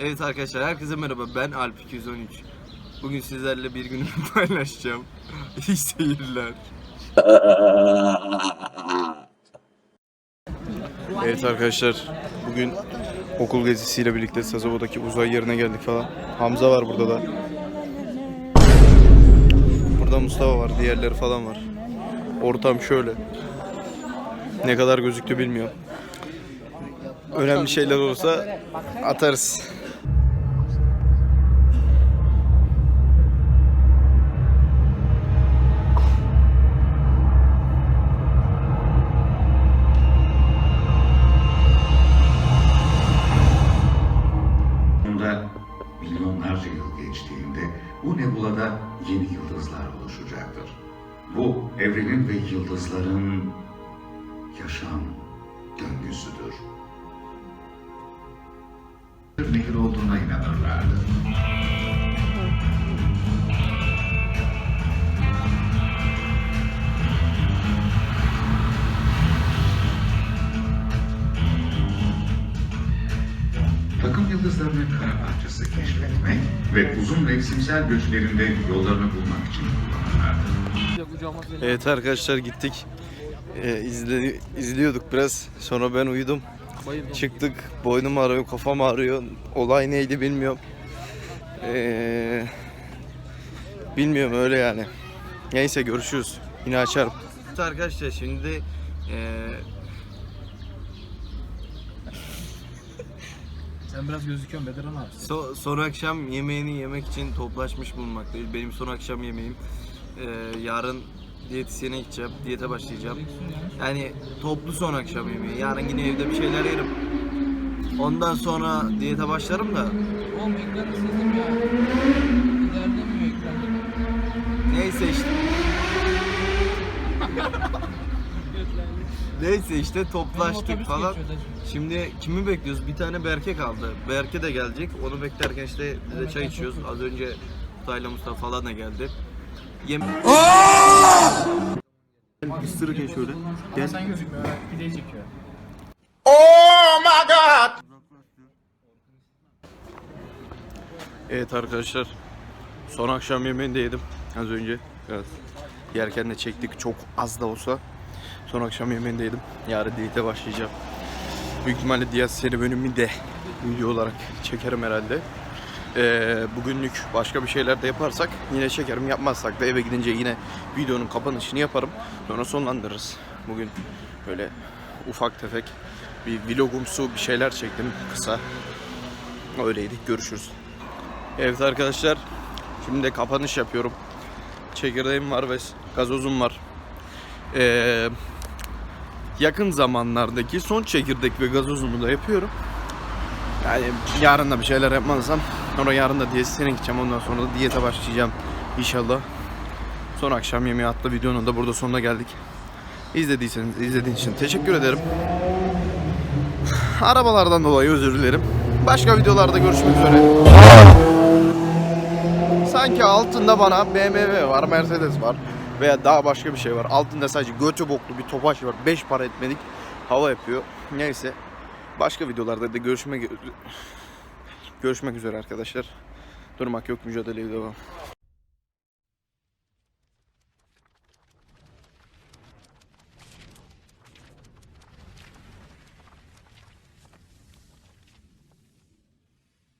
Evet arkadaşlar herkese merhaba ben Alp 213. Bugün sizlerle bir günümü paylaşacağım. İyi seyirler. Evet arkadaşlar bugün okul gezisiyle birlikte Sasava'daki uzay yerine geldik falan. Hamza var burada da. Burada Mustafa var, diğerleri falan var. Ortam şöyle. Ne kadar gözüktü bilmiyorum. Önemli şeyler olursa atarız. Milyonlarca yıl geçtiğinde bu nebulada yeni yıldızlar oluşacaktır. Bu evrenin ve yıldızların yaşam döngüsüdür. Nehir olduğuna inanırlardı. Takım yıldızlarını kara parçası keşfetmek ve uzun mevsimsel göçlerinde yollarını bulmak için kullanırlardı. Evet arkadaşlar gittik. Ee, izle, izliyorduk biraz. Sonra ben uyudum. Çıktık. Boynum ağrıyor, kafam ağrıyor. Olay neydi bilmiyorum. Ee, bilmiyorum öyle yani. Neyse görüşürüz. Yine açarım. Arkadaşlar şimdi ee, Sen biraz gözüküyorsun Bedirhan abi. So- son akşam yemeğini yemek için toplaşmış bulunmaktayız. Benim son akşam yemeğim. Ee, yarın diyetisyene gideceğim. Diyete başlayacağım. Yani toplu son akşam yemeği. Yarın yine evde bir şeyler yerim. Ondan sonra diyete başlarım da. Oğlum ya. Neyse işte toplaştık falan. Şimdi kimi bekliyoruz? Bir tane Berke kaldı. Berke de gelecek. Onu beklerken işte biz de çay içiyoruz. Az önce Kutay'la Mustafa falan da geldi. Yem ya şöyle. Gel. Sen gözükmüyor. Pideyi çekiyor. Evet arkadaşlar. Son akşam yemeğini de yedim. Az önce biraz yerken de çektik. Çok az da olsa. Son akşam yemeğini de yedim. Yarın diyete başlayacağım. Büyük ihtimalle diyet serüvenimi de video olarak çekerim herhalde. Ee, bugünlük başka bir şeyler de yaparsak yine çekerim. Yapmazsak da eve gidince yine videonun kapanışını yaparım. Sonra sonlandırırız. Bugün böyle ufak tefek bir vlogumsu bir şeyler çektim kısa. Öyleydi. Görüşürüz. Evet arkadaşlar. Şimdi de kapanış yapıyorum. Çekirdeğim var ve gazozum var. Ee, yakın zamanlardaki son çekirdek ve gazozumu da yapıyorum. Yani yarın da bir şeyler yapmazsam sonra yarın da diyetisyene gideceğim. Ondan sonra da diyete başlayacağım inşallah. Son akşam yemeği adlı videonun da burada sonuna geldik. İzlediyseniz izlediğiniz için teşekkür ederim. Arabalardan dolayı özür dilerim. Başka videolarda görüşmek üzere. Sanki altında bana BMW var, Mercedes var veya daha başka bir şey var. Altında sadece götü boklu bir topaç var. 5 para etmedik hava yapıyor. Neyse. Başka videolarda da görüşmek görüşmek üzere arkadaşlar. Durmak yok mücadeleye devam.